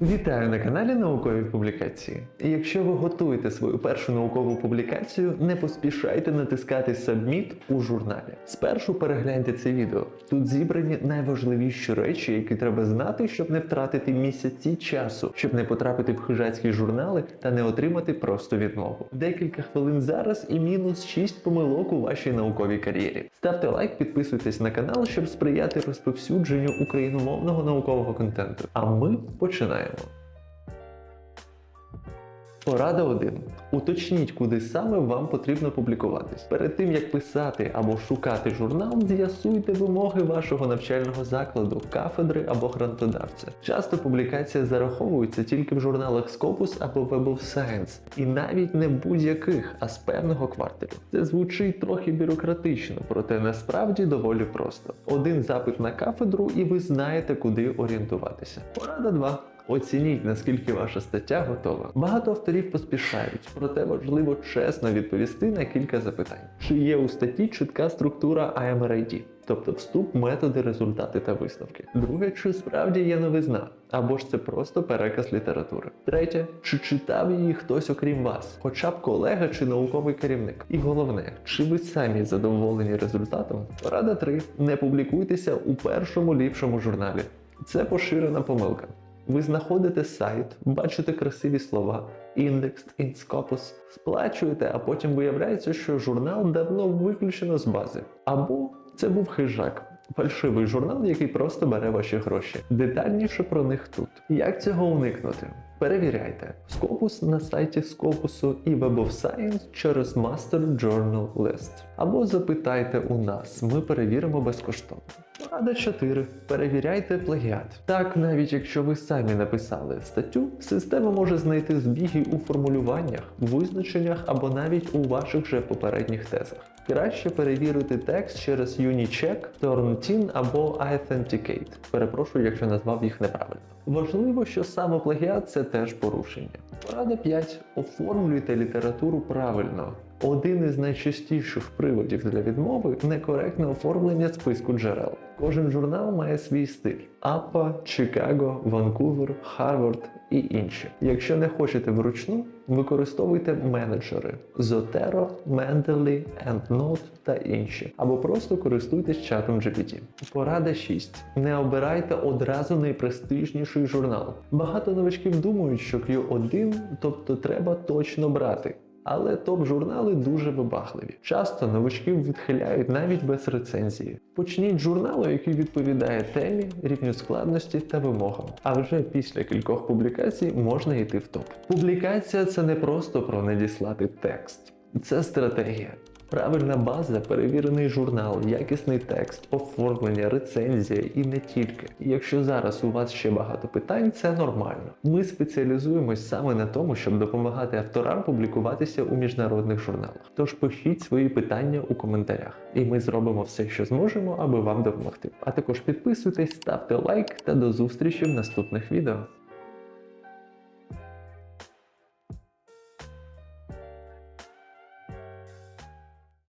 Вітаю на каналі Наукові публікації. І якщо ви готуєте свою першу наукову публікацію, не поспішайте натискати Submit у журналі. Спершу перегляньте це відео. Тут зібрані найважливіші речі, які треба знати, щоб не втратити місяці часу, щоб не потрапити в хижацькі журнали та не отримати просто відмову. Декілька хвилин зараз і мінус 6 помилок у вашій науковій кар'єрі. Ставте лайк, підписуйтесь на канал, щоб сприяти розповсюдженню україномовного наукового контенту. А ми починаємо. Порада 1. Уточніть, куди саме вам потрібно публікуватись. Перед тим як писати або шукати журнал, з'ясуйте вимоги вашого навчального закладу, кафедри або грантодавця. Часто публікація зараховується тільки в журналах Scopus або Web of Science, і навіть не будь-яких, а з певного кварталу. Це звучить трохи бюрократично, проте насправді доволі просто. Один запит на кафедру, і ви знаєте, куди орієнтуватися. Порада 2. Оцініть, наскільки ваша стаття готова. Багато авторів поспішають, проте важливо чесно відповісти на кілька запитань. Чи є у статті чітка структура IMRID, тобто вступ, методи, результати та висновки. Друге, чи справді є новизна, або ж це просто переказ літератури. Третє, чи читав її хтось окрім вас, хоча б колега чи науковий керівник. І головне, чи ви самі задоволені результатом? Порада 3. Не публікуйтеся у першому ліпшому журналі. Це поширена помилка. Ви знаходите сайт, бачите красиві слова, індекс, інскопус, сплачуєте, а потім виявляється, що журнал давно виключено з бази. Або це був хижак. Фальшивий журнал, який просто бере ваші гроші. Детальніше про них тут. Як цього уникнути? Перевіряйте Scopus на сайті Scopus і Web of Science через Master Journal List. Або запитайте у нас, ми перевіримо безкоштовно. Порада 4. Перевіряйте плагіат. Так, навіть якщо ви самі написали статтю, система може знайти збіги у формулюваннях, визначеннях або навіть у ваших же попередніх тезах. Краще перевірити текст через Unicheck, Turnitin або Authenticate. Перепрошую, якщо назвав їх неправильно. Важливо, що саме плагіат це теж порушення. Порада 5. Оформлюйте літературу правильно. Один із найчастіших приводів для відмови некоректне оформлення списку джерел. Кожен журнал має свій стиль: Апа, Чикаго, Ванкувер, Харвард і інші. Якщо не хочете вручну, використовуйте менеджери Zotero, Mendeley, EndNote та інші, або просто користуйтесь чатом GPT. Порада 6. Не обирайте одразу найпрестижніший журнал. Багато новачків думають, що Q1, тобто треба точно брати. Але топ-журнали дуже вибагливі. Часто новачків відхиляють навіть без рецензії. Почніть журналу, який відповідає темі, рівню складності та вимогам. А вже після кількох публікацій можна йти в топ. Публікація це не просто про надіслати текст, це стратегія. Правильна база, перевірений журнал, якісний текст, оформлення, рецензія і не тільки. Якщо зараз у вас ще багато питань, це нормально. Ми спеціалізуємось саме на тому, щоб допомагати авторам публікуватися у міжнародних журналах. Тож пишіть свої питання у коментарях, і ми зробимо все, що зможемо, аби вам допомогти. А також підписуйтесь, ставте лайк та до зустрічі в наступних відео.